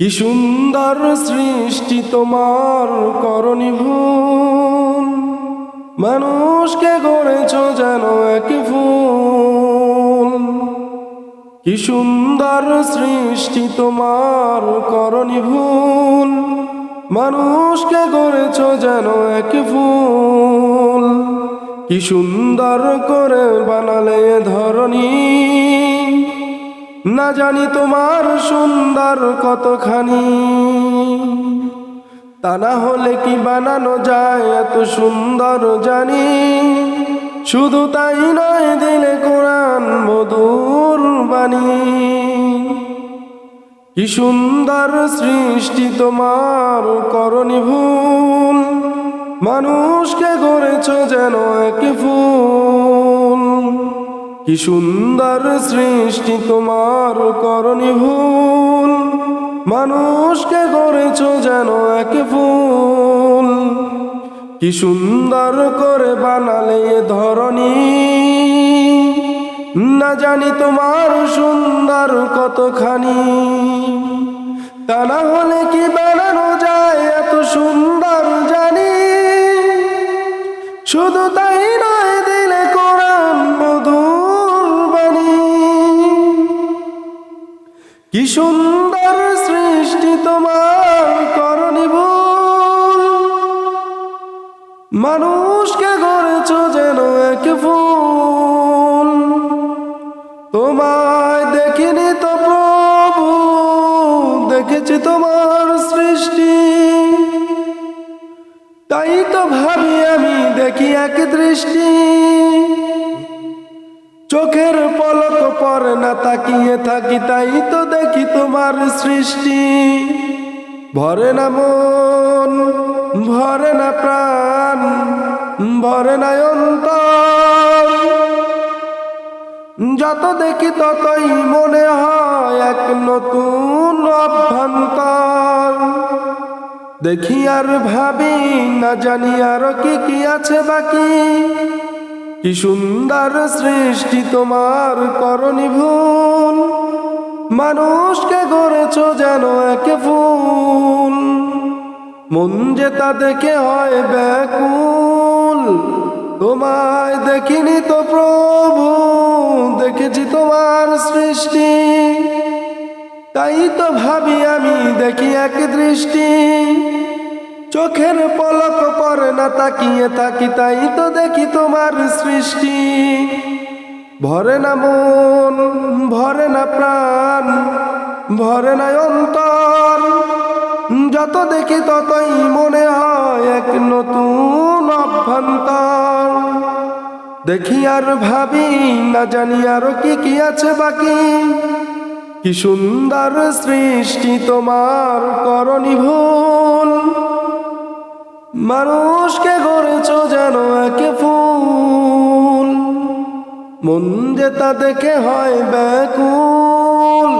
কি সুন্দর সৃষ্টি তোমার করণি ভুল মানুষকে গড়েছ যেন এক ফুল। কি সুন্দর সৃষ্টি তোমার করণি ভুল মানুষকে গড়েছ যেন এক ফুল। কি সুন্দর করে বানালে এ ধরনী না জানি তোমার সুন্দর কতখানি। তা না হলে কি বানানো যায় এত সুন্দর জানি। শুধু তাই নয় দিলে কোরআন মধুর বাণী। কি সুন্দর সৃষ্টি তোমার করণি ভুল। মানুষকে গড়েছ যেন এক ফুল। কি সুন্দর সৃষ্টি তোমার করণি ভুল মানুষকে গড়েছ যেন এক ফুল। কি সুন্দর করে বানালে এ ধরনী না জানি তোমার সুন্দর কতখানি। তা না হলে কি বানানো যায় এত সুন্দর জানি। শুধু তাই কি সুন্দর সৃষ্টি তোমার করণী ভুল। মানুষকে গড়েছ যেন এক ফুল। তোমায় দেখিনি তো প্রভু, দেখেছি তোমার সৃষ্টি। চোখের পলক পরে না তাকিয়ে থাকি, তাই তো দেখি তোমার সৃষ্টি। ভরে না মন, ভরে না প্রাণ, ভরে না অন্তর। যত দেখি ততই মনে হয় এক নতুন অভ্যন্তর। দেখি আর ভাবি, না জানি আরও কি কি আছে বাকি। কি সুন্দর সৃষ্টি তোমার করণি ভুল। মানুষকে গড়েছ যেন একে ফুল। মন যে তা দেখে হয় ব্যাকুল, তোমায় দেখিনি তো প্রভু, দেখেছি তোমার সৃষ্টি। তাই তো ভাবি আমি দেখি এক দৃষ্টি। চোখের পলক পরে না তাকিয়ে থাকি, তাই তো দেখি তোমার সৃষ্টি। ভরে না মন, ভরে না প্রাণ, ভরে না অন্তর। যত দেখি ততই মনে হয় এক নতুন অভ্যন্তর। দেখি আর ভাবি, না জানি আরও কি কি আছে বাকি। কি সুন্দর সৃষ্টি তোমার করণি ভুল মানুষকে গড়েছ যেন একে ফুল। মন যে তা দেখে হয় ব্যাকুল।